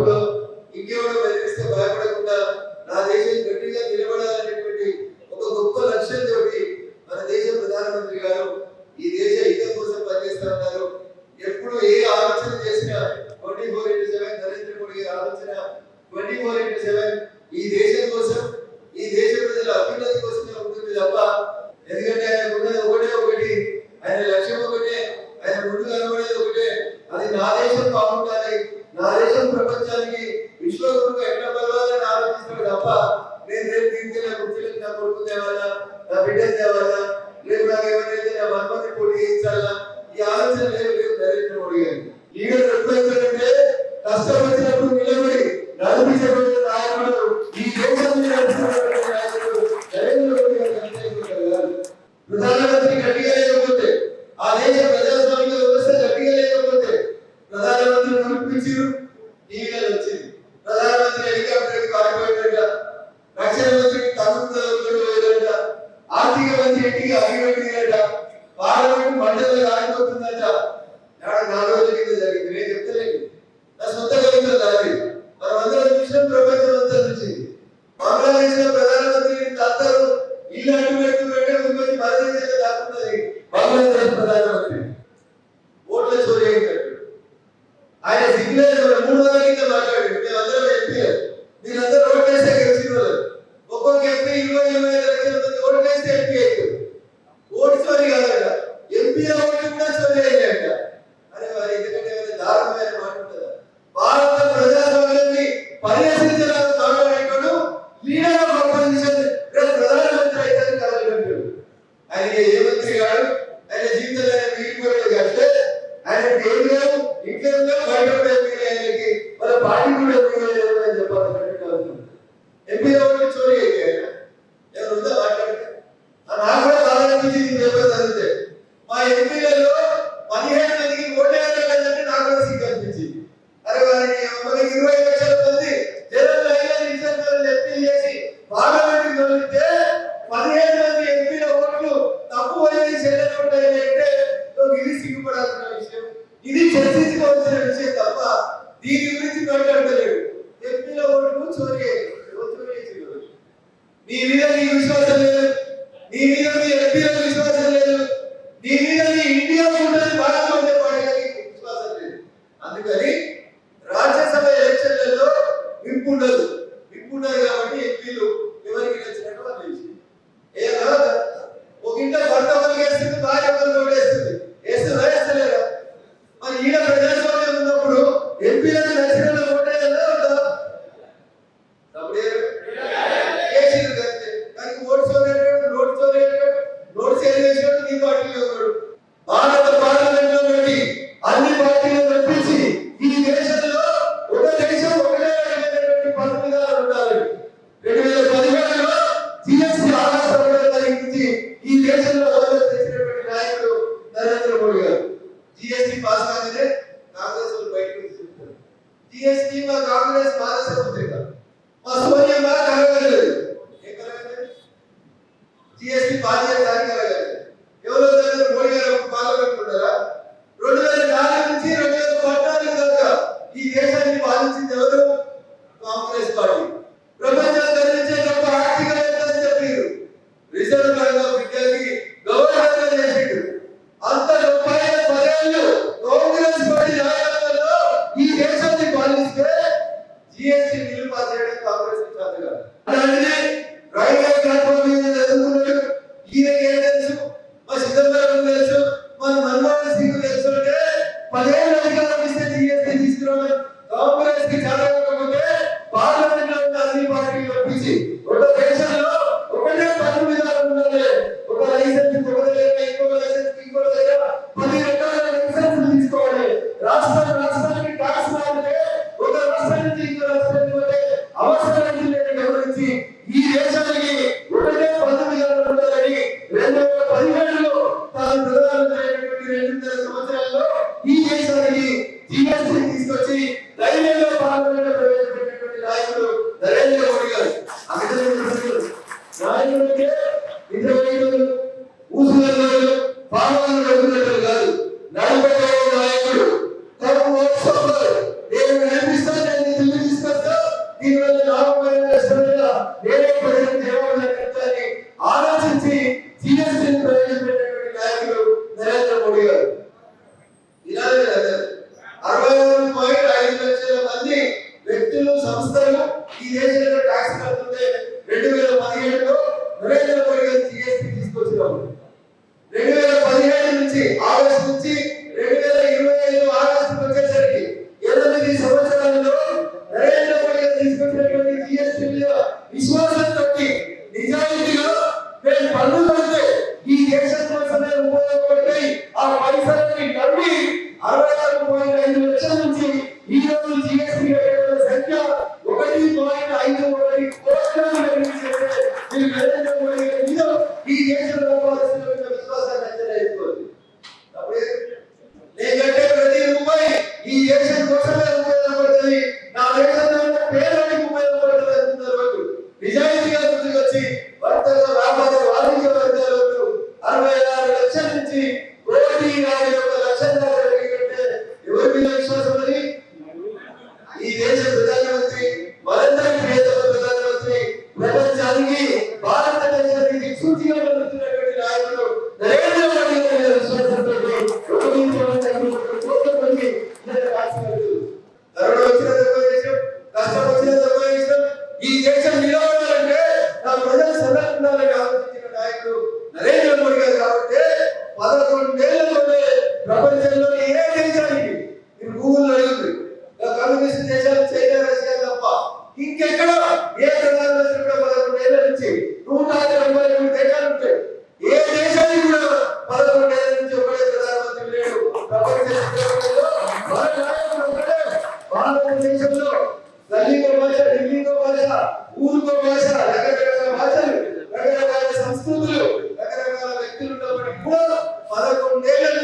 popular అసంతృప్తులు ఆర్థిక మంత్రి ఇంటికి అగ్గిపెట్టి জেলার ఎంపీకి దొరకడతలేడు ఎంపీలో ఓటుకు చోరీ చోరీ నీ যে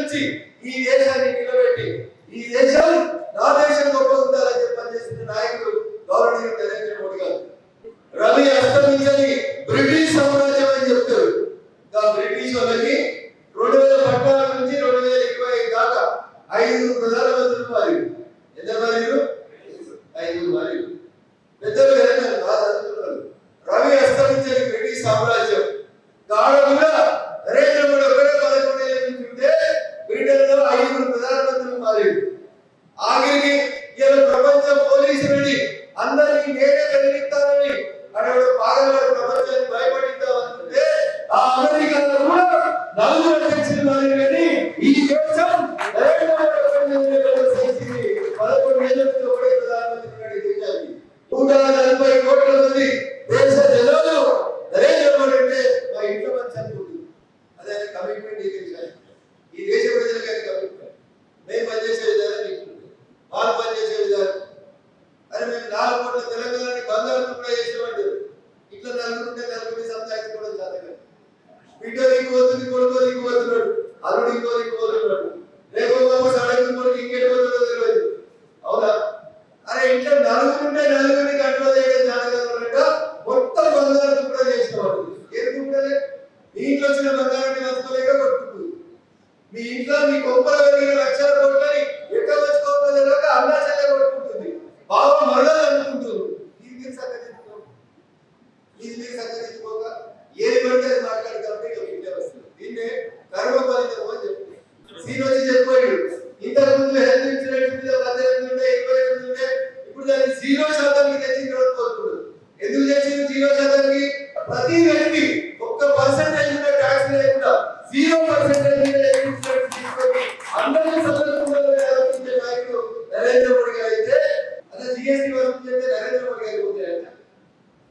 నుంచి ఈ దేశాన్ని నిలబెట్టి ఈ దేశం నా దేశం గొప్ప ఉండాలని చెప్పి పనిచేసిన నాయకుడు గౌరవనీయులు నరేంద్ర మోడీ గారు. రవి అస్తమించని బ్రిటిష్ సామ్రాజ్యం అని చెప్తారు. ఆ బ్రిటిష్ వాళ్ళకి రెండు వేల పద్నాలుగు నుంచి రెండు వేల ఇరవై ఐదు దాకా ఐదు ప్రధానమంత్రులు మారి ఎంత మారి ఐదు మారి పెద్దలు రాజు అధ్యక్షులు కానీ ఈ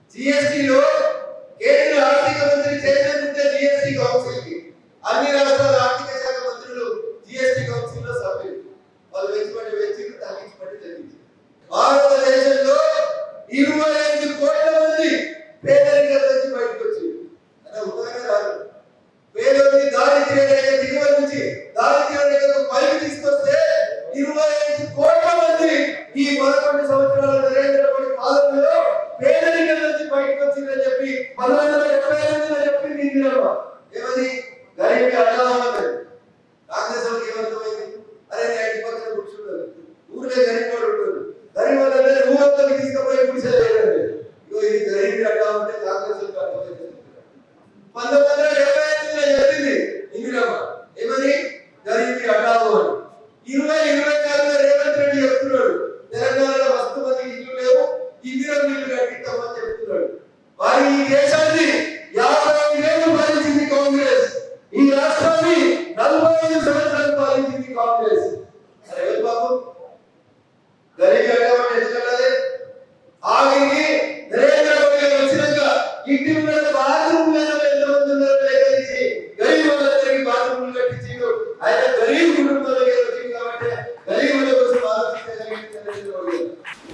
Si es que